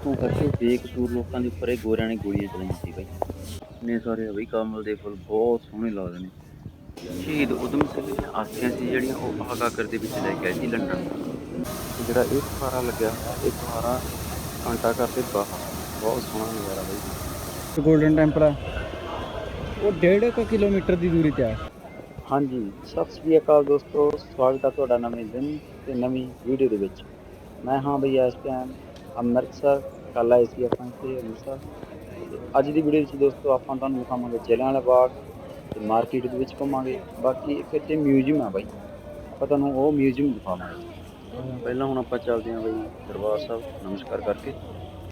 ਇੱਥੋਂ ਕਰਕੇ ਬੇਕਸੂਰ ਲੋਕਾਂ ਦੇ ਉੱਪਰ ਇਹ ਗੋਰਿਆਂ ਨੇ ਗੋਲੀਆਂ ਚਲਾਈਆਂ ਸੀ ਬਾਈ। ਨੇ ਸਾਰੇ ਬਈ ਕਮਲ ਦੇ ਫੁੱਲ ਬਹੁਤ ਸੋਹਣੇ ਲੱਗਦੇ ਨੇ। ਸ਼ਹੀਦ ਉਦਮ ਸਿੰਘ ਦੀਆਂ ਆਸੀਆਂ ਸੀ ਜਿਹੜੀਆਂ ਉਹ ਆਗਾਕਰ ਦੇ ਵਿੱਚ ਲੈ ਕੇ ਆਏ ਸੀ ਲੰਡਨ। ਤੇ ਜਿਹੜਾ ਇਹ ਫੁਹਾਰਾ ਲੱਗਿਆ ਹੋਇਆ, ਇਹ ਫੁਹਾਰਾ ਘੰਟਾ ਘਰ ਦੇ ਬਾਹਰ ਬਹੁਤ ਸੋਹਣਾ ਨਜ਼ਾਰਾ ਬਾਈ। ਗੋਲਡਨ ਟੈਂਪਲ ਆ। ਉਹ 1.5 ਕਿਲੋਮੀਟਰ ਦੀ ਦੂਰੀ ਤੇ ਆ। ਹਾਂਜੀ ਸਤਿ ਸ੍ਰੀ ਅਕਾਲ ਦੋਸਤੋ ਸਵਾਗਤ ਹੈ ਤੁਹਾਡਾ ਨਵੇਂ ਦਿਨ ਤੇ ਨਵੀਂ ਵੀਡੀਓ ਦੇ ਵਿੱਚ। ਮੈਂ ਹਾਂ ਬਈ ਇਸ ਟਾਈਮ ਅੰਮ੍ਰਿਤਸਰ ਕੱਲ੍ਹ ਆਏ ਸੀ ਆਪਾਂ ਇੱਥੇ ਅੰਮ੍ਰਿਤਸਰ ਅੱਜ ਦੀ ਵੀਡੀਓ ਵਿੱਚ ਦੋਸਤੋ, ਆਪਾਂ ਤੁਹਾਨੂੰ ਦਿਖਾਵਾਂਗੇ ਜਲਿਆਂਵਾਲਾ ਬਾਗ ਤੇ ਮਾਰਕੀਟ ਦੇ ਵਿੱਚ ਘੁੰਮਾਂਗੇ। ਬਾਕੀ ਇੱਕ ਇੱਥੇ ਮਿਊਜ਼ੀਅਮ ਆ ਬਾਈ। ਆਪਾਂ ਤੁਹਾਨੂੰ ਉਹ ਮਿਊਜ਼ੀਅਮ ਦਿਖਾਵਾਂਗੇ। ਪਹਿਲਾਂ ਹੁਣ ਆਪਾਂ ਚੱਲਦੇ ਹਾਂ ਬਾਈ ਦਰਬਾਰ ਸਾਹਿਬ। ਨਮਸਕਾਰ ਕਰਕੇ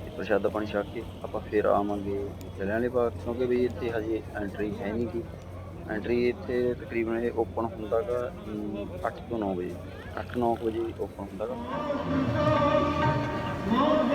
ਤੇ ਪ੍ਰਸ਼ਾਦਾ ਪਾਣੀ ਛਕ ਕੇ ਆਪਾਂ ਫਿਰ ਆਵਾਂਗੇ ਜਲਿਆਂਵਾਲੇ ਬਾਗ। ਕਿਉਂਕਿ ਬਈ ਇੱਥੇ ਹਜੇ ਐਂਟਰੀ ਹੈ ਨਹੀਂ ਗੀ। ਐਂਟਰੀ ਇੱਥੇ ਤਕਰੀਬਨ ਇਹ ਓਪਨ ਹੁੰਦਾ ਗਾ 8 ਤੋਂ 9 ਵਜੇ। 8-9 ਵਜੇ ਓਪਨ ਹੁੰਦਾ ਗਾ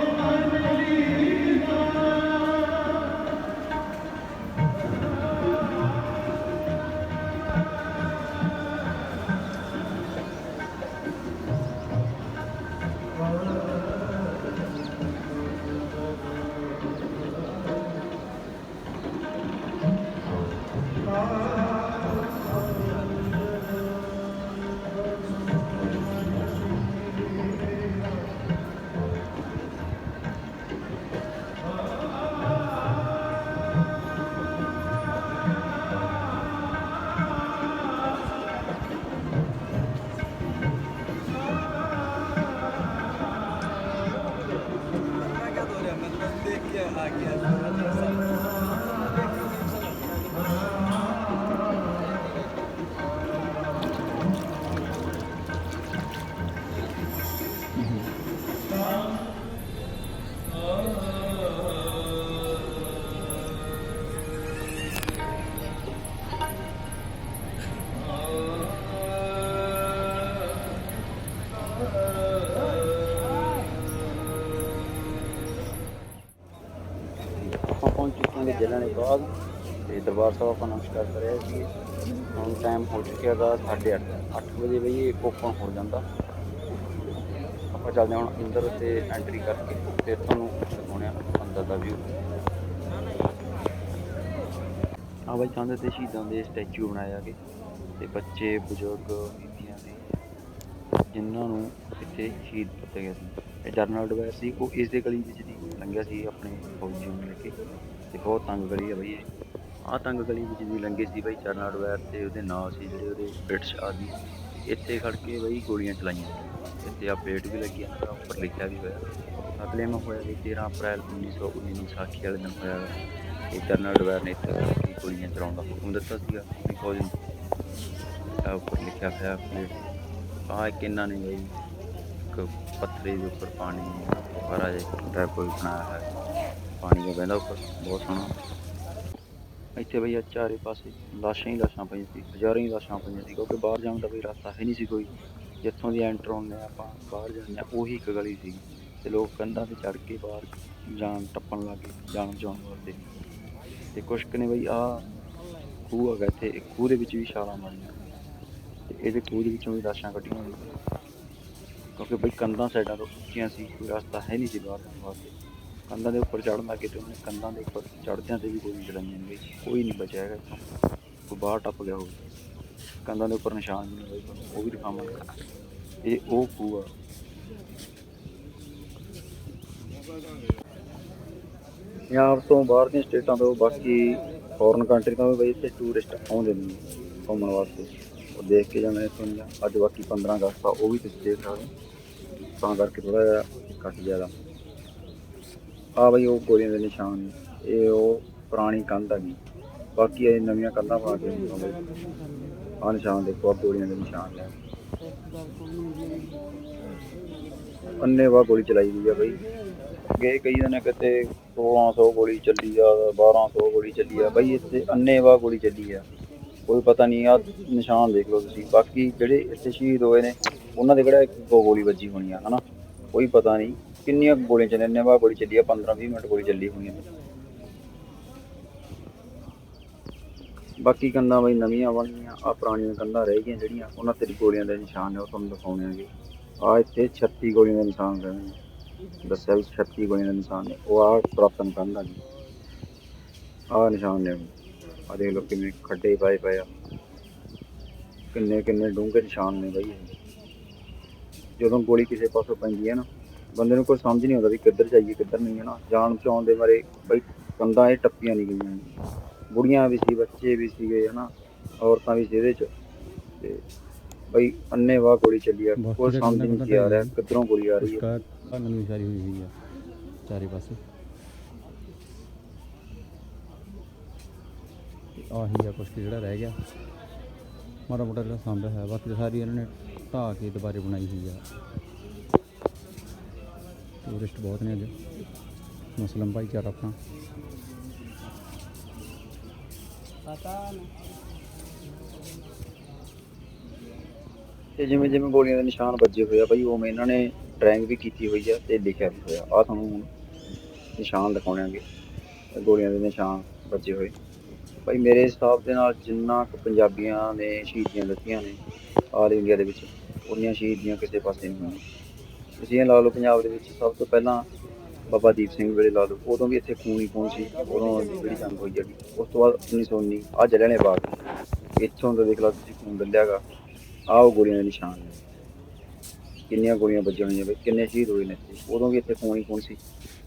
ਆਪਾਂ ਪਹੁੰਚ ਚੁੱਕੇ ਹਾਂ ਜਲਿਆਂਵਾਲੇ ਬਾਗ ਤੇ ਦਰਬਾਰ ਸਾਹਿਬ ਆਪਾਂ ਨਮਸਕਾਰ ਕਰਿਆ ਸੀ ਹੁਣ ਟਾਈਮ ਹੋ ਚੁੱਕਿਆ ਗਾ 8:30 ਅੱਠ ਵਜੇ ਬਈ ਇਹ ਓਪਨ ਹੋ ਜਾਂਦਾ। ਆਪਾਂ ਚੱਲਦੇ ਹਾਂ ਹੁਣ ਅੰਦਰ ਤੇ ਐਂਟਰੀ ਕਰਕੇ ਫਿਰ ਤੁਹਾਨੂੰ ਦਿਖਾਉਣੇ ਆ ਅੰਦਰ ਦਾ ਵਿਊ ਆ ਬਾਈ ਚਾਹੁੰਦੇ ਤੇ ਸ਼ਹੀਦਾਂ ਦੇ ਸਟੈਚੂ ਬਣਾਇਆ ਆਗੇ ਤੇ ਬੱਚੇ, ਬਜ਼ੁਰਗ, ਬੀਬੀਆਂ ਦੇ, ਜਿਨ੍ਹਾਂ ਨੂੰ ਇੱਥੇ ਸ਼ਹੀਦ ਕੀਤਾ ਗਿਆ ਸੀ। ਇਹ ਜਰਨਲ ਡਵਾਇਰ ਸੀ, ਉਹ ਇਸ ਦੇ ਗਲੀ ਵਿੱਚ ਦੀ ਲੰਘਿਆ ਸੀ ਆਪਣੇ ਫੌਜੀ ਨੂੰ ਲੈ ਕੇ ਤੇ ਬਹੁਤ ਤੰਗ ਗਲੀ ਆ ਬਈ ਇਹ। ਆਹ ਤੰਗ ਗਲੀ ਵਿੱਚ ਦੀ ਲੰਘੇ ਸੀ ਬਈ ਜਰਨਲ ਡਵਾਇਰ ਤੇ ਉਹਦੇ ਨਾਲ ਸੀ ਜਿਹੜੇ ਉਹਦੇ ਬ੍ਰਿਟਿਸ਼ ਆਦਮੀ ਇੱਥੇ ਖੜ ਕੇ ਬਈ ਗੋਲੀਆਂ ਚਲਾਈਆਂ। ਇੱਥੇ ਆ ਪਲੇਟ ਵੀ ਲੱਗੀ ਆ, ਉੱਪਰ ਲਿਖਿਆ ਵੀ ਹੋਇਆ। ਅਗਲੇ ਮੈਂ ਹੋਇਆ ਵੀ 13 ਅਪ੍ਰੈਲ 1919 ਨੂੰ ਸਾਖੀ ਵਾਲੇ ਦਿਨ ਹੋਇਆ ਗਾ। ਇਹ ਜਰਨਲ ਡਵਾਇਰ ਨੇ ਇੱਥੇ ਖੜ ਗੋਲੀਆਂ ਚਲਾਉਣ ਦਾ ਹੁਕਮ ਦਿੱਤਾ ਸੀਗਾ ਫੌਜ ਨੂੰ। ਉੱਪਰ ਲਿਖਿਆ ਹੋਇਆ ਪਲੇਟ। ਆਹ ਇੱਕ ਇਹਨਾਂ ਨੇ ਬਈ ਇੱਕ ਪੱਥਰੇ ਦੇ ਉੱਪਰ ਪਾਣੀ ਭਰਾ ਜਿਹਾ ਟੈਪ ਕੋਈ ਬਣਾਇਆ ਹੈ ਪਾਣੀ ਦਾ ਵਹਿੰਦਾ ਉੱਪਰ, ਬਹੁਤ ਸੋਹਣਾ। ਇੱਥੇ ਬਈ ਆਹ ਚਾਰੇ ਪਾਸੇ ਲਾਸ਼ਾਂ ਹੀ ਲਾਸ਼ਾਂ ਪਈਆਂ ਸੀ, ਹਜ਼ਾਰਾਂ ਹੀ ਲਾਸ਼ਾਂ ਪਈਆਂ ਸੀ, ਕਿਉਂਕਿ ਬਾਹਰ ਜਾਣ ਦਾ ਕੋਈ ਰਸਤਾ ਹੈ ਨਹੀਂ ਸੀ ਕੋਈ। ਜਿੱਥੋਂ ਦੀ ਐਂਟਰ ਹੁੰਦੇ ਹਾਂ ਆਪਾਂ, ਬਾਹਰ ਜਾਂਦੇ ਹਾਂ, ਉਹੀ ਇੱਕ ਗਲੀ ਸੀ। ਤੇ ਲੋਕ ਕੰਧਾਂ ਤੇ ਚੜ ਕੇ ਬਾਹਰ ਜਾਣ, ਟੱਪਣ ਲੱਗੇ ਜਾਣ ਜਾਣ ਵਾਸਤੇ। ਤੇ ਕੁਛ ਕੁ ਨੇ ਬਈ ਆ ਖੂਹ ਹੈਗਾ ਇੱਥੇ ਖੂਹ ਦੇ ਵਿੱਚ ਵੀ ਛਾਲਾਂ ਮਾਰੀਆਂ। ਤੇ ਇਹਦੇ ਖੂਹ ਦੇ ਵਿੱਚੋਂ ਵੀ ਲਾਸ਼ਾਂ ਕੱਢੀਆਂ ਹੋਈਆਂ। ਕਿਉਂਕਿ ਬਈ ਕੰਧਾਂ ਸਾਈਡਾਂ ਤੋਂ ਉੱਚੀਆਂ ਸੀ, ਕੋਈ ਰਸਤਾ ਹੈ ਨਹੀਂ ਸੀ ਬਾਹਰ ਜਾਣ ਵਾਸਤੇ ਕੰਧਾਂ ਦੇ ਉੱਪਰ ਚੜ੍ਹਨ ਲੱਗੇ ਤੇ ਉਹਨੇ ਕੰਧਾਂ ਦੇ ਉੱਪਰ ਚੜ੍ਹਦਿਆਂ ਤੇ ਵੀ ਕੋਈ ਚਲਾਈਆਂ ਨੇ ਬਈ ਕੋਈ ਨਹੀਂ ਬਚਿਆ ਹੈਗਾ ਇੱਥੋਂ। ਕੋਈ ਬਾਹਰ ਟੱਪ ਗਿਆ ਹੋਵੇ। ਕੰਧਾਂ ਦੇ ਉੱਪਰ ਨਿਸ਼ਾਨ ਵੀ ਨੇ ਉਹ ਵੀ ਦਿਖਾਵਾਂਗੇ। ਇਹ ਉਹ ਖੂਹ ਆ। ਪੰਜਾਬ ਤੋਂ ਬਾਹਰ ਦੀਆਂ ਸਟੇਟਾਂ ਤੋਂ ਬਾਕੀ ਫੋਰਨ ਕੰਟਰੀ ਤੋਂ ਵੀ ਬਈ ਇੱਥੇ ਟੂਰਿਸਟ ਆਉਂਦੇ ਨੇ ਘੁੰਮਣ ਵਾਸਤੇ। ਦੇਖ ਕੇ ਜਾਣਾ ਨੇ ਇੱਥੋਂ ਦੀਆਂ। ਅੱਜ ਬਾਕੀ 15 ਅਗਸਤ ਆ, ਉਹ ਵੀ ਤੁਸੀਂ ਦੇਖ ਸਕਦੇ ਤਾਂ ਕਰਕੇ ਥੋੜਾ ਜਿਹਾ ਘੱਟ ਜ਼ਿਆਦਾ। ਆ ਬਈ ਉਹ ਗੋਲੀਆਂ ਦੇ ਨਿਸ਼ਾਨ ਨੇ। ਇਹ ਉਹ ਪੁਰਾਣੀ ਕੰਧ ਹੈਗੀ ਬਾਕੀ ਇਹ ਨਵੀਆਂ ਕੰਧਾਂ ਪਾ ਕੇ ਆ ਨਿਸ਼ਾਨ ਦੇਖੋ ਆ ਗੋਲੀਆਂ ਦੇ ਨਿਸ਼ਾਨ ਨੇ। ਅੰਨੇ ਵਾ ਗੋਲੀ ਚਲਾਈ ਗਈ ਆ ਬਈ। ਗਏ ਕਈ ਦਿਨ ਕਿਤੇ 1600 ਗੋਲੀ ਚੱਲੀ ਆ 1200 ਗੋਲੀ ਚੱਲੀ ਆ। ਬਈ ਇੱਥੇ ਅੰਨੇ ਵਾ ਗੋਲੀ ਚੱਲੀ ਆ। ਕੋਈ ਪਤਾ ਨਹੀਂ ਆ, ਨਿਸ਼ਾਨ ਦੇਖ ਲਓ ਤੁਸੀਂ। ਬਾਕੀ ਜਿਹੜੇ ਇੱਥੇ ਸ਼ਹੀਦ ਹੋਏ ਨੇ, ਉਹਨਾਂ ਦੇ ਕਿਹੜਾ ਇੱਕ ਦੋ ਗੋਲੀ ਵੱਜੀ ਹੋਣੀ ਆ, ਹਨਾ? ਕੋਈ ਪਤਾ ਨਹੀਂ। ਕਿੰਨੀਆਂ ਕੁ ਗੋਲੀਆਂ ਚੱਲੀਆਂ ਨੇ ਵਾ ਗੋਲੀ ਚੱਲੀ ਆ 15 20 ਮਿੰਟ ਗੋਲੀ ਚੱਲੀ ਹੋਣੀ ਆ। ਬਾਕੀ ਕੰਧਾਂ ਬਈ ਨਵੀਆਂ ਬਣੀਆਂ ਆ ਪੁਰਾਣੀਆਂ ਕੰਧਾਂ ਰਹਿ ਗਈਆਂ ਜਿਹੜੀਆਂ, ਉਹਨਾਂ ਤੇ ਗੋਲੀਆਂ ਦੇ ਨਿਸ਼ਾਨ ਨੇ ਉਹ ਤੁਹਾਨੂੰ ਦਿਖਾਉਣੇ ਆਗੇ। ਆ ਇੱਥੇ 36 ਗੋਲੀਆਂ ਦੇ ਨਿਸ਼ਾਨ ਰਹੇ ਦੱਸਿਆ ਵੀ 36 ਗੋਲੀਆਂ ਦੇ ਨਿਸ਼ਾਨ ਨੇ, ਉਹ ਆ ਪੁਰਾਤਨ ਕਰਨ ਲੱਗੀ ਆਹ ਨਿਸ਼ਾਨ ਨੇ। ਆ ਦੇਖ ਲਓ ਕਿੰਨੇ ਖੱਡੇ ਪਾਏ ਪਏ ਆ। ਕਿੰਨੇ ਕਿੰਨੇ ਡੂੰਘੇ ਨਿਸ਼ਾਨ ਨੇ ਬਈ। ਜਦੋਂ ਗੋਲੀ ਕਿਸੇ ਪਾਸੋਂ ਪੈਂਦੀ ਹੈ ਨਾ ਬੰਦੇ ਨੂੰ ਕੋਈ ਸਮਝ ਨਹੀਂ ਆਉਂਦਾ ਵੀ ਕਿੱਧਰ ਜਾਈਏ ਕਿੱਧਰ ਨਹੀਂ ਹੈ ਨਾ ਜਾਨ ਬਚਾਉਣ ਦੇ ਬਾਰੇ ਬਈ ਕੰਧਾਂ ਇਹ ਟੱਪੀਆਂ ਨਹੀਂ ਗਈਆਂ। ਬੁੜੀਆਂ ਵੀ ਸੀ ਬੱਚੇ ਵੀ ਸੀਗੇ ਹਨਾ। ਔਰਤਾਂ ਵੀ ਸੀ ਇਹਦੇ ਚ। ਤੇ ਬਈ ਅੰਨੇ ਵਾਹ ਗੋਲੀ ਚੱਲੀ ਆ। ਕੋਈ ਸਮਝ ਨਹੀਂ ਆ ਰਿਹਾ ਕੰਧਾਂ ਕਿੱਧਰੋਂ ਗੋਲੀ ਆ ਰਹੀ ਹੈ। ਹੋਈ ਹੋਈ ਆ। ਚਾਰੇ ਪਾਸੇ। ਆਹੀ ਆ ਕੁਛ ਕੁ ਜਿਹੜਾ ਰਹਿ ਗਿਆ। ਮਾੜਾ ਮੋਟਾ ਜਿਹੜਾ ਸਾਂਭਿਆ ਹੋਇਆ ਬਾਕੀ ਤਾਂ ਸਾਰੀ ਇਹਨਾਂ ਨੇ ਢਾਹ ਕੇ ਦੁਬਾਰੇ ਬਣਾਈ ਹੋਈ ਆ। ਟੂਰਿਸਟ ਬਹੁਤ ਨੇ ਅੱਜ। ਮੁਸਲਮ ਭਾਈਚਾਰਾ ਆਪਣਾ। ਤੇ ਜਿਵੇਂ ਜਿਵੇਂ ਗੋਲੀਆਂ ਦੇ ਨਿਸ਼ਾਨ ਵੱਜੇ ਹੋਏ ਆ ਬਈ ਉਵੇਂ ਇਹਨਾਂ ਨੇ ਡਰਾਇੰਗ ਵੀ ਕੀਤੀ ਹੋਈ ਆ ਤੇ ਲਿਖਿਆ ਵੀ ਹੋਇਆ। ਆ ਤੁਹਾਨੂੰ ਨਿਸ਼ਾਨ ਦਿਖਾਉਣਾਂਗੇ ਗੋਲੀਆਂ ਦੇ ਨਿਸ਼ਾਨ ਵੱਜੇ ਹੋਏ। ਬਈ ਮੇਰੇ ਹਿਸਾਬ ਦੇ ਨਾਲ ਜਿੰਨਾ ਕੁ ਪੰਜਾਬੀਆਂ ਨੇ ਸ਼ਹੀਦੀਆਂ ਦਿੱਤੀਆਂ ਨੇ ਆਲ ਇੰਡੀਆ ਦੇ ਵਿੱਚ, ਉਹਨੀਆਂ ਸ਼ਹੀਦੀਆਂ ਕਿਸੇ ਪਾਸੇ ਨਹੀਂ ਹੋਈਆਂ। ਤੁਸੀਂ ਇਹ ਲਾ ਲਓ ਪੰਜਾਬ ਦੇ ਵਿੱਚ ਸਭ ਤੋਂ ਪਹਿਲਾਂ ਬਾਬਾ ਦੀਪ ਸਿੰਘ ਵੇਲੇ ਲਾ ਲਓ, ਉਦੋਂ ਵੀ ਇੱਥੇ ਖੂਨ ਹੀ ਖੂਨ ਸੀ, ਉਦੋਂ ਦੀ ਜਿਹੜੀ ਜੰਗ ਹੋਈ ਜਿਹੜੀ, ਉਸ ਤੋਂ ਬਾਅਦ 1919 ਆ ਜਲਿਆਂਵਾਲੇ ਬਾਗ ਇੱਥੋਂ ਦਾ ਦੇਖ ਲਓ ਤੁਸੀਂ ਖੂਨ ਡੱਲਿਆਗਾ ਆਹ ਉਹ ਗੋਲੀਆਂ ਦੇ ਨਿਸ਼ਾਨ ਨੇ। ਕਿੰਨੀਆਂ ਗੋਲੀਆਂ ਵੱਜੀਆਂ ਹੋਈਆਂ ਬਈ, ਕਿੰਨੇ ਸ਼ਹੀਦ ਹੋਏ ਨੇ ਇੱਥੇ। ਉਦੋਂ ਵੀ ਇੱਥੇ ਖੂਨ ਹੀ ਖੂਨ ਸੀ।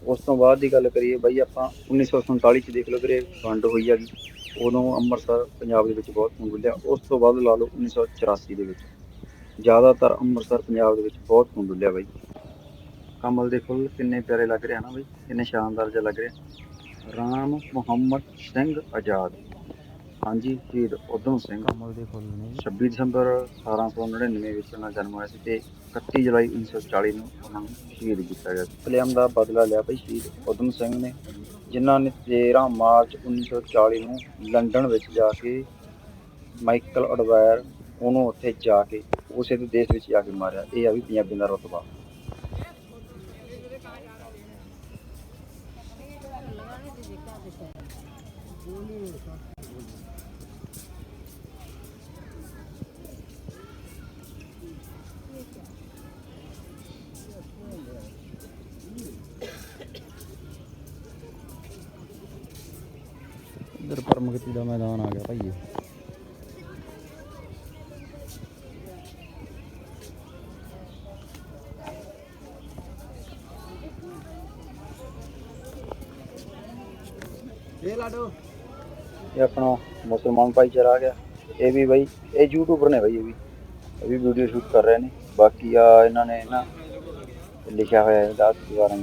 ਉਸ ਤੋਂ ਬਾਅਦ ਦੀ ਗੱਲ ਕਰੀਏ ਬਈ ਆਪਾਂ 1947 ਚ ਦੇਖ ਲਓ ਵੀਰੇ, ਵੰਡ ਹੋਈ ਹੈਗੀ। ਉਦੋਂ ਅੰਮ੍ਰਿਤਸਰ ਪੰਜਾਬ ਦੇ ਵਿੱਚ ਬਹੁਤ ਖੂਨ ਉਸ ਤੋਂ ਬਾਅਦ ਲਾ ਲਓ 1984 ਦੇ ਵਿੱਚ। ਜ਼ਿਆਦਾਤਰ ਅੰਮ੍ਰਿਤਸਰ ਪੰਜਾਬ ਦੇ ਵਿੱਚ ਬਹੁਤ ਖੂਨ ਬਾਈ। ਕਮਲ ਦੇ ਫੁੱਲ ਕਿੰਨੇ ਪਿਆਰੇ ਲੱਗ ਰਹੇ ਹੈ ਨਾ ਬਾਈ। ਕਿੰਨੇ ਸ਼ਾਨਦਾਰ ਜਿਹਾ ਲੱਗ ਰਿਹਾ ਰਾਮ ਮੁਹੰਮਦ ਸਿੰਘ ਆਜ਼ਾਦ। ਹਾਂਜੀ ਸ਼ਹੀਦ ਉਦਮ ਸਿੰਘ ਕਮਲ ਦੇ ਫੁੱਲ ਨੇ 26 ਦਸੰਬਰ 1899 ਵਿੱਚ ਉਹਨਾਂ ਜਨਮ ਹੋਇਆ ਸੀ ਤੇ 31 ਜੁਲਾਈ 1940 ਨੂੰ ਉਹਨਾਂ ਨੂੰ ਸ਼ਹੀਦ ਕੀਤਾ ਗਿਆ ਸੀ। ਕਲਿਆਮ ਦਾ ਬਦਲਾ ਲਿਆ ਭਾਈ ਸ਼ਹੀਦ ਉਦਮ ਸਿੰਘ ਨੇ ਜਿਨ੍ਹਾਂ ਨੇ 13 ਮਾਰਚ 1940 ਨੂੰ ਲੰਡਨ ਵਿੱਚ ਜਾ ਕੇ ਮਾਈਕਲ ਅਡਵਾਇਰ ਉਹਨੂੰ ਉੱਥੇ ਜਾ ਕੇ ਉਸੇ ਦੇ ਦੇਸ਼ ਵਿੱਚ ਜਾ ਕੇ ਮਾਰਿਆ। ਇਹ ਆ ਵੀ ਪੰਜਾਬੀਆਂ ਦਾ ਰਤਬਾ। ਇੱਧਰ ਪਰਮਗਤੀ ਦਾ ਮੈਦਾਨ ਆ ਗਿਆ ਭਾਈਏ ਇਹ ਆਪਣਾ ਮੁਸਲਮਾਨ ਭਾਈਚਾਰਾ ਆ ਗਿਆ। ਇਹ ਵੀ ਬਈ, ਇਹ ਯੂਟਿਊਬਰ ਨੇ ਬਈ ਇਹ ਵੀ। ਇਹ ਵੀ ਵੀਡੀਓ ਸ਼ੂਟ ਕਰ ਰਹੇ ਨੇ। ਬਾਕੀ ਆ ਇਹਨਾਂ ਨੇ ਨਾ ਲਿਖਿਆ ਹੋਇਆ ਹੈ, ਦਾਸ ਦੇ ਬਾਰੇ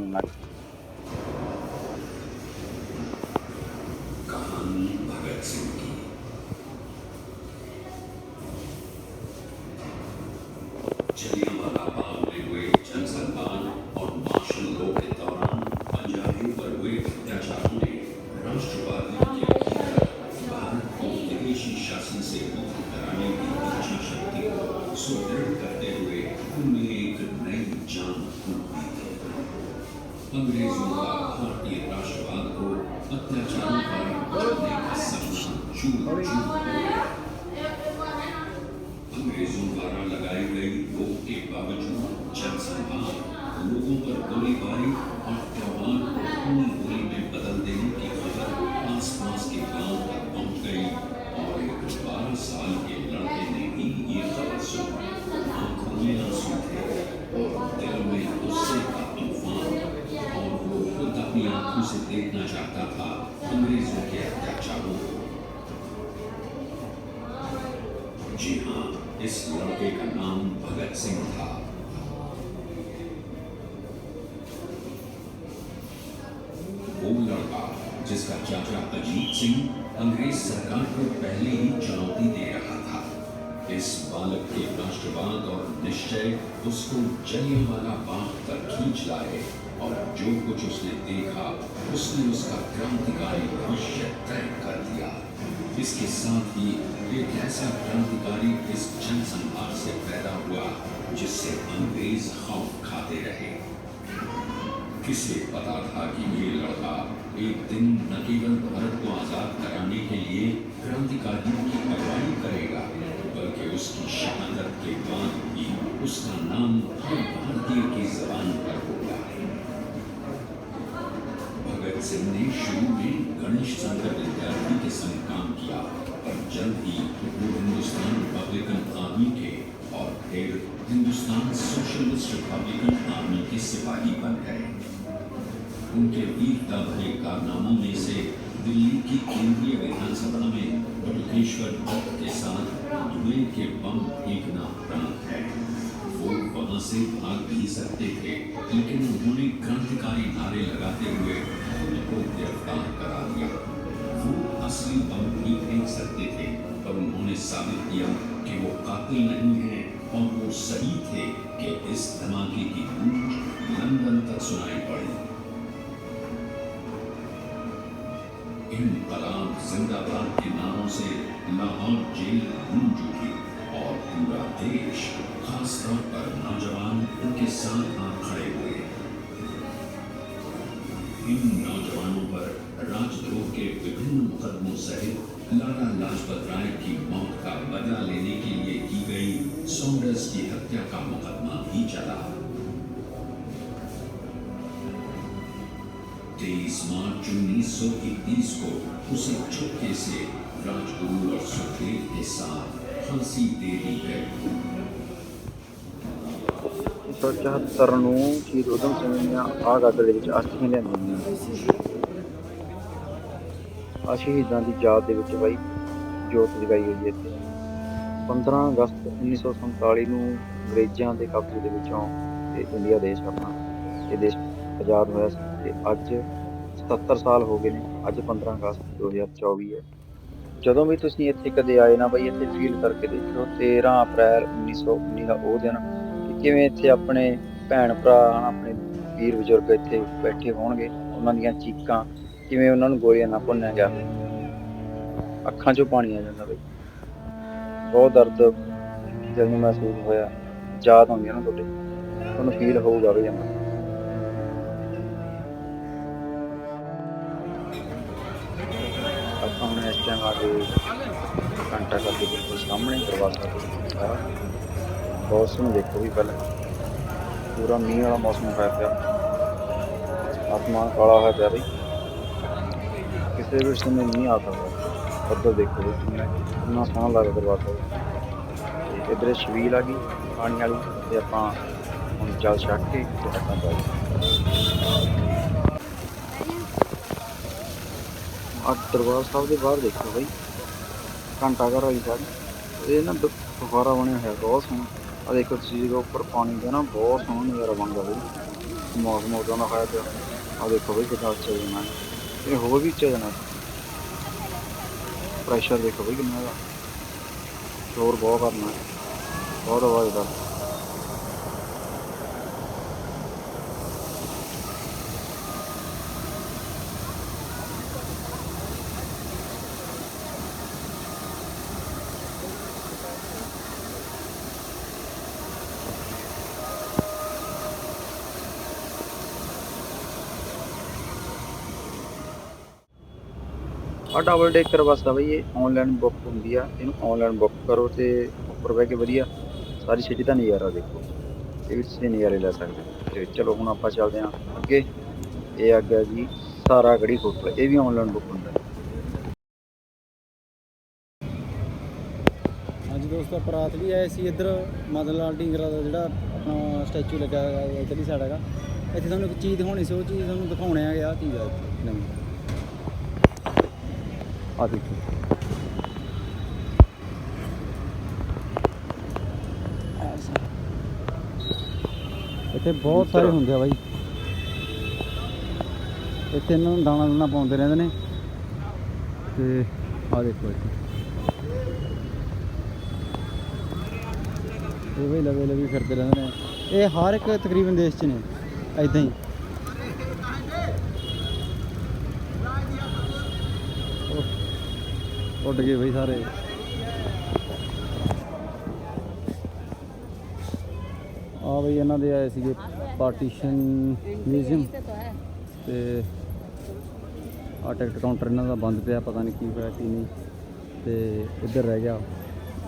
अंग्रेजों का भारतीय राष्ट्रवाद को अत्याचारों पर चलने का सपना चूर चूर हो गया अंग्रेजों द्वारा लगाई गई रोक के बावजूद जनसंहार लोगों पर गोलीबारी और त्योहार को खून آنکھوں سے دیکھنا چاہتا تھا، انگریزوں کے اتیاچاروں کو جی ہاں اس لڑکے کا نام بھگت سنگھ تھا۔ وہ لڑکا، جس کا چاچا اجیت سنگھ انگریز سرکار کو پہلے ہی چنوتی دے رہا تھا۔ اس بالک کے راشٹرواد اور نشچے اس کو جلنے والا باغ تک کھینچ لائے۔ اور جو کچھ اس نے دیکھا اس نے اس کا کرانتکاری بھوشیہ طے کر دیا اس کے ساتھ ہی ایک ایسا کرانتکاری اس جن سنبھار سے پیدا ہوا جس سے انگریز خوف کھاتے رہے کسے پتا تھا کہ یہ لڑکا ایک دن نہ کیول بھارت کو آزاد کرانے کے لیے کرانتکاریوں کی اگوائی کرے گا بلکہ اس کی شہادت کے بعد بھی اس کا نام ہر بھارتی کی زبان پر سنگھ نے شروع میں گنیش چندر ودیارتھی کے سنگ کام کیا اور جلد ہی وہ ہندوستان ریپبلکن آرمی کے اور پھر ہندوستان سوشلسٹ ریپبلکن آرمی کے سپاہی بن گئے۔ ان کے ویرتا بھرے کارناموں میں سے دلی کی کیندری ودھان سبھا میں بٹوکیشور دت کے ساتھ دھوئیں کے بم پھینکنا پرانت ہے۔ وہ وہاں سے بھاگ نہیں سکتے تھے، لیکن انہوں نے کرانتکاری نعرے لگاتے ہوئے اور انہوں نے ثابت کیا کہ وہ قاتل نہیں ہیں اور وہ صحیح تھے کہ اس دھماکے کی گونج لندن تک سنائی پڑی ان انقلاب زندہ باد کے ناموں سے لاہور جیل گونج اٹھی اور پورا دیش خاص طور پر نوجوان ان کے ساتھ آ کھڑے ہوئے ان نوجوانوں پر راج دروہ کے وبھن مقدموں سہت لاڈا لاجپت رائے کی موت کا بدلہ لینے کے لیے کی گئی۔ سونڈرز کی ہتیا کا مقدمہ بھی چلا۔ تیئیس مارچ انیس سو اکتیس کو اسے چھکے سے راجگرو اور سکھدیو کے ساتھ پھانسی دے دی گئی ਸੋਚਾ ਤਰਨੂ ਕੀ ਉਦਮ ਸਿੰਘ ਨੇ ਆ ਗਾ ਦੇ ਵਿੱਚ ਆਸਤੀ ਆ ਸ਼ਹੀਦਾਂ ਦੀ ਯਾਦ ਦੇ ਵਿੱਚ ਬਾਈ ਜੋਤ ਜਗਾਈ ਹੋਈ ਹੈ ਇੱਥੇ। 15 ਅਗਸਤ 1947 ਨੂੰ ਅੰਗਰੇਜ਼ਾਂ ਦੇ ਕਬਜ਼ੇ ਦੇ ਵਿੱਚੋਂ ਇਹ ਇੰਡੀਆ ਦੇਸ਼ ਆਪਣਾ, ਇਹ ਦੇਸ਼ ਆਜ਼ਾਦ ਹੋਇਆ ਸੀ ਤੇ ਅੱਜ 77 ਸਾਲ ਹੋ ਗਏ ਨੇ, ਅੱਜ 15 ਅਗਸਤ 2024 ਹੈ। ਜਦੋਂ ਵੀ ਤੁਸੀਂ ਇੱਥੇ ਕਦੇ ਆਏ ਨਾ ਬਈ, ਇੱਥੇ ਫੀਲ ਕਰਕੇ ਦੇਖਿਓ 13 ਅਪ੍ਰੈਲ 1919 ਦਾ ਉਹ ਦਿਨ ਕਿ ਕਿਵੇਂ ਇੱਥੇ ਆਪਣੇ ਭੈਣ ਭਰਾ ਹਨ ਆਪਣੇ ਵੀਰ ਬਜ਼ੁਰਗ ਇੱਥੇ ਬੈਠੇ ਹੋਣਗੇ, ਉਹਨਾਂ ਦੀਆਂ ਚੀਕਾਂ ਕਿਵੇਂ ਉਹਨਾਂ ਨੂੰ ਗੋਲੀਆਂ ਨਾਲ ਭੁੰਨਿਆ ਗਿਆ ਅੱਖਾਂ 'ਚੋਂ ਪਾਣੀ ਆ ਜਾਂਦਾ ਬਈ। ਬਹੁਤ ਦਰਦ ਜਦੋਂ ਮਹਿਸੂਸ ਹੋਇਆ। ਯਾਦ ਆਉਂਦੀ ਨਾ ਤੁਹਾਡੇ। ਤੁਹਾਨੂੰ ਫੀਲ ਹੋਊਗਾ ਬਈ ਜਮਾਂ। ਆਪਾਂ ਹੁਣ ਇਸ ਟਾਈਮ ਆ ਗਏ। ਘੰਟਾ ਘਰ ਦੇ ਬਿਲਕੁਲ ਸਾਹਮਣੇ ਦਰਵਾਜ਼ਾ ਤੇ ਆ ਦੇਖੋ ਵੀ ਪਹਿਲਾਂ। ਪੂਰਾ ਮੀਂਹ ਵਾਲਾ ਮੌਸਮ ਹੋਇਆ ਪਿਆ। ਆਸਮਾਨ ਕਾਲਾ ਹੋਇਆ ਪਿਆ ਬਈ। ਕਿਸੇ ਵੀ ਸਮੇਂ ਨਹੀਂ ਆ ਸਕਦਾ ਉੱਧਰ ਦੇਖੋ ਬਈ ਸੋਹਣਾ ਲੱਗਦਾ ਦਰਵਾਜ਼ਾ। ਤੇ ਇੱਧਰ ਇਹ ਆ ਗਈ ਪਾਣੀ ਵਾਲੀ, ਤੇ ਆਪਾਂ ਹੁਣ ਜਲ ਛੱਕ ਕੇ ਤੇ ਆਪਾਂ ਚੱਲ ਆ ਦਰਬਾਰ ਸਾਹਿਬ ਦੇ ਬਾਹਰ ਦੇਖੋ ਬਈ, ਘੰਟਾ ਘਰ ਵਾਲੀ ਸਾਈਡ ਇਹ ਨਾ ਦ- ਬਣਿਆ ਹੋਇਆ, ਬਹੁਤ ਸੋਹਣਾ। ਆ ਦੇਖੋ ਤੁਸੀਂ ਜਦੋਂ ਉੱਪਰ ਪਾਣੀ ਦਾ ਨਾ ਬਹੁਤ ਸੋਹਣਾ ਨਜ਼ਾਰਾ ਬਣਦਾ ਬਈ। ਮੌਸਮ ਉਦੋਂ ਦਾ ਹੋਇਆ ਤੇ ਆ ਦੇਖੋ ਬਈ ਕਿੰਨਾ ਅੱਛਾ ਜਨਾ ਇਹ ਹੋਰ ਵੀ ਅੱਛਾ ਜਨਾ ਪ੍ਰੈਸ਼ਰ ਦੇਖੋ ਵੀ ਕਿੰਨਾ ਦਾ ਸ਼ੋਰ ਬਹੁਤ ਕਰਨਾ। ਬਹੁਤ ਆਵਾਜ਼ ਦਾ। ਆ ਡਬਲ ਡੇਕਰ ਬੱਸ ਆ ਬਈ, ਇਹ ਆਨਲਾਈਨ ਬੁੱਕ ਹੁੰਦੀ ਆ, ਇਹਨੂੰ ਆਨਲਾਈਨ ਬੁੱਕ ਕਰੋ ਤੇ ਉੱਪਰ ਬਹਿ ਕੇ ਵਧੀਆ ਸਾਰੀ ਸਿਟੀ ਦਾ ਨਜ਼ਾਰਾ ਦੇਖੋ, ਇਹ ਵੀ ਤੁਸੀਂ ਨਜ਼ਾਰੇ ਲੈ ਸਕਦੇ ਹੋ। ਤੇ ਚਲੋ ਹੁਣ ਆਪਾਂ ਚੱਲਦੇ ਹਾਂ ਅੱਗੇ, ਇਹ ਆ ਗਿਆ ਜੀ ਸਾਰਾ ਗੜੀ ਹੋਟਲ ਇਹ ਵੀ ਆਨਲਾਈਨ ਬੁੱਕ ਹੁੰਦਾ ਹੈ। ਹਾਂਜੀ ਦੋਸਤੋ, ਆਪਾਂ ਵੀ ਆਏ ਸੀ ਇੱਧਰ ਮਦਨ ਲਾਲ ਢੀਂਗਰਾ ਦਾ ਜਿਹੜਾ ਆਪਣਾ ਸਟੈਚੂ ਲੱਗਾ ਹੋਇਆ ਇੱਧਰਲੀ ਸਾਡਾ ਹੈਗਾ ਇੱਥੇ ਤੁਹਾਨੂੰ ਇੱਕ ਚੀਜ਼ ਦਿਖਾਉਣੀ ਸੀ, ਉਹ ਚੀਜ਼ ਤੁਹਾਨੂੰ ਦਿਖਾਉਣੇ ਆ ਆ ਚੀਜ਼ ਆ ਨਵੀਂ ਆ ਦੇਖੋ। ਇੱਥੇ ਬਹੁਤ ਸਾਰੇ ਹੁੰਦੇ ਆ ਬਾਈ। ਇੱਥੇ ਇਹਨਾਂ ਨੂੰ ਦਾਣਾ ਦਾਣਾ ਪਾਉਂਦੇ ਰਹਿੰਦੇ ਨੇ। ਤੇ ਆ ਦੇਖੋ ਇੱਥੇ। ਇਹ ਵੀ ਲਵੇ ਲਵੇ ਫਿਰਦੇ ਰਹਿੰਦੇ ਨੇ। ਇਹ ਹਰ ਇੱਕ ਤਕਰੀਬਨ ਦੇਸ਼ 'ਚ ਨੇ ਐਦਾਂ ਹੀ। ਉੱਡ- ਗਏ ਬਈ ਸਾਰੇ। ਆ ਬਈ ਇਹਨਾਂ ਦੇ ਆਏ ਸੀਗੇ ਪਾਰਟੀਸ਼ਨ ਮਿਊਜ਼ੀਅਮ। ਤੇ ਆ ਟਿਕਟ ਕਾਊਂਟਰ ਇਹਨਾਂ ਦਾ ਬੰਦ ਪਿਆ, ਪਤਾ ਨਹੀਂ ਕੀ ਹੋਇਆ, ਕੀ ਨਹੀਂ। ਤੇ ਇੱਧਰ ਰਹਿ ਗਿਆ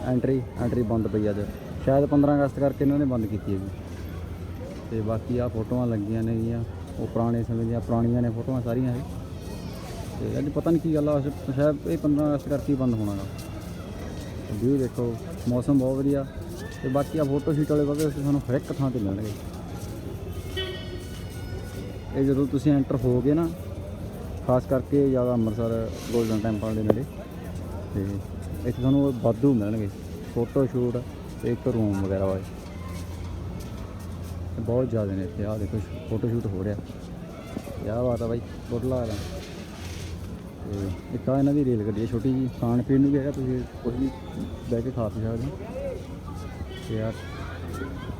ਐਂਟਰੀ ਐਂਟਰੀ ਬੰਦ ਪਈ ਅੱਜ। ਸ਼ਾਇਦ 15 ਅਗਸਤ ਕਰਕੇ ਇਹਨਾਂ ਨੇ ਬੰਦ ਕੀਤੀ ਹੈ ਜੀ ਤੇ ਬਾਕੀ ਆ ਫੋਟੋਆਂ ਲੱਗੀਆਂ ਨੇ ਗੀਆਂ ਉਹ ਪੁਰਾਣੇ ਸਮੇਂ ਦੀਆਂ, ਪੁਰਾਣੀਆਂ ਨੇ ਫੋਟੋਆਂ ਸਾਰੀਆਂ ਇਹ। ਤੇ ਅੱਜ ਪਤਾ ਨਹੀਂ ਕੀ ਗੱਲ ਆ ਸ਼ਾਇਦ ਇਹ 15 ਅਗਸਤ ਕਰਕੇ ਹੀ ਬੰਦ ਹੋਣਾਗਾ। ਵੀਊ ਦੇਖੋ, ਮੌਸਮ ਬਹੁਤ ਵਧੀਆ, ਤੇ ਬਾਕੀ ਆ ਫੋਟੋ ਸ਼ੂਟ ਵਾਲੇ ਵਗੇ ਤੁਹਾਨੂੰ ਹਰ ਇੱਕ ਥਾਂ ਤੇ ਮਿਲਣਗੇ। ਇਹ ਜਦੋਂ ਤੁਸੀਂ ਐਂਟਰ ਹੋਗੇ ਨਾ, ਖਾਸ ਕਰਕੇ ਜ਼ਿਆਦਾ ਅੰਮ੍ਰਿਤਸਰ ਗੋਲਡਨ ਟੈਂਪਲ ਦੇ ਨੇੜੇ, ਤੇ ਇੱਥੇ ਤੁਹਾਨੂੰ ਵਾਧੂ ਮਿਲਣਗੇ। ਫੋਟੋ ਸ਼ੂਟ ਤੇ ਇੱਕ ਰੂਮ ਵਗੈਰਾ ਵਾਲੇ। ਬਹੁਤ ਜ਼ਿਆਦਾ ਨੇ ਇੱਥੇ, ਆਹ ਦੇਖੋ ਫੋਟੋ ਸ਼ੂਟ ਹੋ ਰਿਹਾ। ਕਿਆ ਬਾਤ ਆ ਬਾਈ ਟੋਟਲਾ ਆ। ਤੇ ਇੱਕ ਆ ਇਹਨਾਂ ਦੀ ਰੇਲ ਗੱਡੀ ਹੈ ਛੋਟੀ ਜੀ ਖਾਣ ਪੀਣ ਨੂੰ ਵੀ ਹੈਗਾ, ਤੁਸੀਂ ਕੁਝ ਵੀ ਬਹਿ ਕੇ ਖਾ ਪੀ ਸਕਦੇ ਹੋ। ਤੇ ਯਾਰ,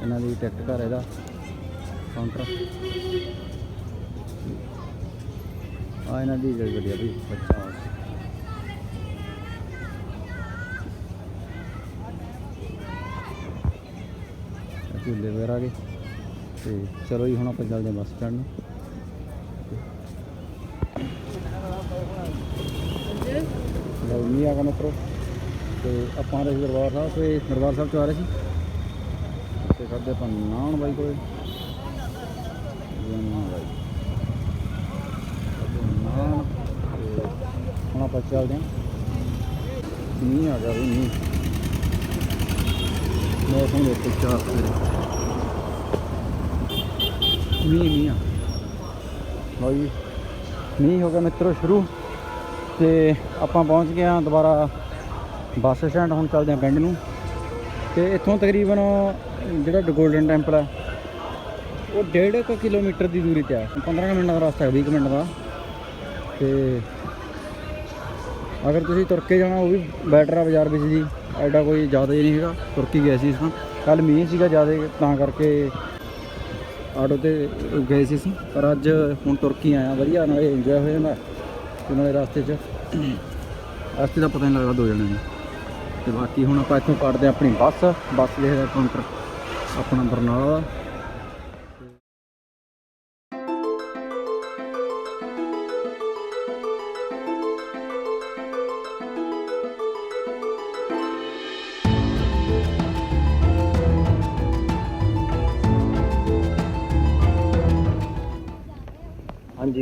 ਇਹਨਾਂ ਦੀ ਟਿਕਟ ਘਰ ਇਹਦਾ ਕਾਊਂਟਰ ਆ ਇਹਨਾਂ ਦੀ ਰੇਲ ਗੱਡੀ ਆ ਵੀ ਬੱਚਾ। ਝੂਲੇ ਵਗੈਰਾ ਆ ਗਏ। ਤੇ ਚਲੋ ਜੀ, ਹੁਣ ਆਪਾਂ ਚੱਲਦੇ ਬੱਸ ਸਟੈਂਡ ਨੂੰ। ਲਓ ਜੀ ਆ ਗਿਆ ਮਿੱਤਰੋ ਤੇ ਆਪਾਂ ਰਹੇ ਦਰਬਾਰ ਸਾਹਿਬ ਤੇ ਦਰਬਾਰ ਸਾਹਿਬ ਤੋਂ ਆ ਰਹੇ ਸੀ। ਤੇ ਕਰਦੇ ਆਪਾਂ ਨਾਨ ਬਾਈ ਕੋਲੇ। ਨਾਨ ਬਾਈ। ਨਾਨ ਹੁਣ ਆਪਾਂ ਚੱਲਦੇ ਹਾਂ। ਮੀਂਹ ਆ ਗਿਆ ਵੀ ਮੀਂਹ। ਮੌਸਮ ਦੇਖੋ ਚਾਹ ਮੀਂਹ ਮੀਂਹ ਆ। ਲਓ ਮੀਂਹ ਹੋ ਗਿਆ ਮਿੱਤਰੋ ਸ਼ੁਰੂ। ਤੇ ਆਪਾਂ ਪਹੁੰਚ ਗਏ ਹਾਂ ਦੁਬਾਰਾ ਬੱਸ ਸਟੈਂਡ, ਹੁਣ ਚੱਲਦੇ ਹਾਂ ਪਿੰਡ ਨੂੰ। ਤੇ ਇੱਥੋਂ ਤਕਰੀਬਨ ਜਿਹੜਾ ਗੋਲਡਨ ਟੈਂਪਲ ਹੈ, ਉਹ 1.5 ਕਿਲੋਮੀਟਰ ਦੀ ਦੂਰੀ ਤੇ ਹੈ। 15 ਕੁ ਮਿੰਟਾਂ ਦਾ ਰਸਤਾ ਹੈ 20 ਕੁ ਮਿੰਟ ਦਾ। ਤੇ ਅਗਰ ਤੁਸੀਂ ਤੁਰ ਕੇ ਜਾਣਾ, ਉਹ ਵੀ ਬੈਟਰਾ ਬਾਜ਼ਾਰ ਵਿੱਚ ਜੀ। ਐਡਾ ਕੋਈ ਜ਼ਿਆਦਾ ਹੀ ਨਹੀਂ ਹੈਗਾ ਤੁਰਕੀ ਗਏ ਸੀ ਇਸ ਕੱਲ ਮੀਂਹ ਸੀਗਾ ਜ਼ਿਆਦਾ, ਤਾਂ ਕਰਕੇ ਆਟੋ ਤੇ ਗਏ ਸੀ ਅਸੀਂ। ਪਰ ਅੱਜ ਹੁਣ ਤੁਰਕੀ ਆਇਆ ਵਧੀਆ, ਨਾਲੇ ਇੰਜੋਏ ਹੋ ਜਾਂਦਾ ਉਹਨਾਂ ਦੇ ਰਸਤੇ 'ਚ। ਰਸਤੇ ਦਾ ਪਤਾ ਨਹੀਂ ਲੱਗਦਾ ਦੋ ਜਣੇ ਨੂੰ। ਤੇ ਬਾਕੀ ਹੁਣ ਆਪਾਂ ਇੱਥੋਂ ਕੱਢਦੇ ਹਾਂ ਆਪਣੀ ਬੱਸ। ਬੱਸ ਦੇਖਦੇ ਕਾਊਂਟਰ ਆਪਣਾ ਬਰਨਾਲਾ ਦਾ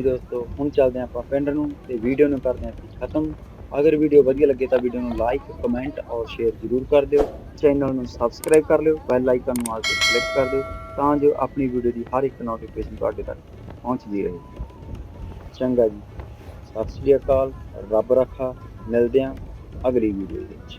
ਦੋਸਤੋ, ਹੁਣ ਚੱਲਦੇ ਹਾਂ ਆਪਾਂ ਪਿੰਡ ਨੂੰ ਤੇ ਵੀਡੀਓ ਨੂੰ ਕਰਦੇ ਹਾਂ ਖਤਮ। ਅਗਰ ਵੀਡੀਓ ਵਧੀਆ ਲੱਗੇ ਤਾਂ ਵੀਡੀਓ ਨੂੰ ਲਾਈਕ ਕਮੈਂਟ ਔਰ ਸ਼ੇਅਰ ਜ਼ਰੂਰ ਕਰ ਦਿਓ। ਚੈਨਲ ਨੂੰ ਸਬਸਕ੍ਰਾਈਬ ਕਰ ਲਿਓ ਬੈਲ ਆਈਕਨ ਨੂੰ ਆਲ ਤੇ ਕਲਿੱਕ ਕਰ ਦਿਓ, ਤਾਂ ਜੋ ਆਪਣੀ ਵੀਡੀਓ ਦੀ ਹਰ ਇੱਕ ਨੋਟੀਫਿਕੇਸ਼ਨ ਤੁਹਾਡੇ ਤੱਕ ਪਹੁੰਚਦੀ ਰਹੇ। ਚੰਗਾ ਜੀ। ਸਤਿ ਸ਼੍ਰੀ ਅਕਾਲ, ਰੱਬ ਰੱਖਾ। ਮਿਲਦੇ ਹਾਂ ਅਗਲੀ ਵੀਡੀਓ ਵਿੱਚ।